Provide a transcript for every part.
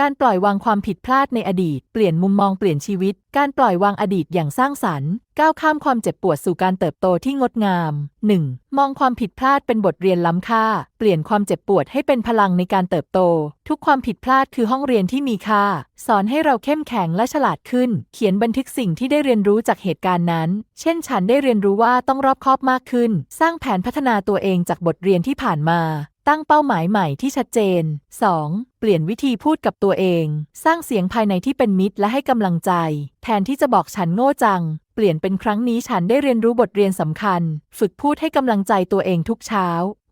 การปล่อยวางความผิดพลาดในอดีต เปลี่ยนมุมมองเปลี่ยนชีวิต การปล่อยวางอดีตอย่างสร้างสรรค์ก้าวข้ามความเจ็บปวดสู่การเติบโตที่งดงาม 1. มองความผิดพลาดเป็นบทเรียนล้ำค่า เปลี่ยนความเจ็บปวดให้เป็นพลังในการเติบโต ทุกความผิดพลาดคือห้องเรียนที่มีค่า สอนให้เราเข้มแข็งและฉลาดขึ้น เขียนบันทึกสิ่งที่ได้เรียนรู้จากเหตุการณ์นั้น เช่น ฉันได้เรียนรู้ว่าต้องรอบคอบมากขึ้น สร้างแผนพัฒนาตัวเองจากบทเรียนที่ผ่านมาตั้งเป้าหมายใหม่ที่ชัดเจน 2. เปลี่ยนวิธีพูดกับตัวเอง สร้างเสียงภายในที่เป็นมิตรและให้กำลังใจ แทนที่จะบอกฉันโง่จัง ปลี่ยนเป็นครั้งนี้ฉันได้เรียนรู้บทเรียนสำคัญ ฝึกพูดให้กำลังใจตัวเองทุกเช้า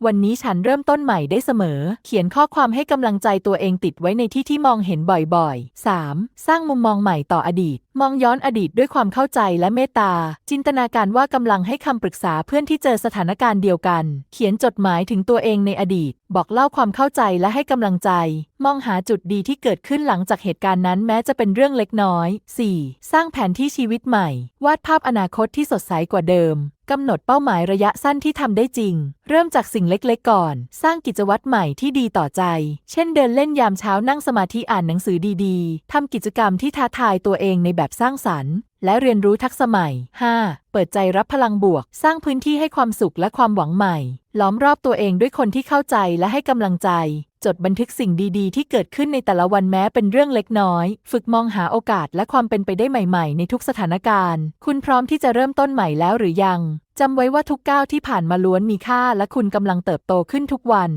วันนี้ฉันเริ่มต้นใหม่ได้เสมอ เขียนข้อความให้กำลังใจตัวเองติดไว้ในที่ที่มองเห็นบ่อยๆ 3. สร้างมุมมองใหม่ต่ออดีต มองย้อนอดีตด้วยความเข้าใจและเมตตา จินตนาการว่ากำลังให้คำปรึกษาเพื่อนที่เจอสถานการณ์เดียวกัน เขียนจดหมายถึงตัวเองในอดีต บอกเล่าความเข้าใจและให้กำลังใจ มองหาจุดดีที่เกิดขึ้นหลังจากเหตุการณ์นั้นแม้จะเป็นเรื่องเล็กน้อย 4. สร้างแผนที่ชีวิตใหม่ วาดภาพอนาคตที่สดใสกว่าเดิมกำหนดเป้าหมายระยะสั้นที่ทำได้จริง เริ่มจากสิ่งเล็กๆก่อน สร้างกิจวัตรใหม่ที่ดีต่อใจ เช่นเดินเล่นยามเช้านั่งสมาธิอ่านหนังสือดีๆทำกิจกรรมที่ท้าทายตัวเองในแบบสร้างสรรค์ และเรียนรู้ทักษะใหม่ 5. เปิดใจรับพลังบวก สร้างพื้นที่ให้ความสุขและความหวังใหม่ ล้อมรอบตัวเองด้วยคนที่เข้าใจและให้กำลังใจ จดบันทึกสิ่งดีๆ ที่เกิดขึ้นในแต่ละวันแม้เป็นเรื่องเล็กน้อย ฝึกมองหาโอกาสและความเป็นไปได้ใหม่ๆ ในทุกสถานการณ์ คุณพร้อมที่จะเริ่มต้นใหม่แล้วหรือยังจำไว้ว่าทุกก้าวที่ผ่านมาล้วนมีค่าและคุณกำลังเติบโตขึ้นทุกวัน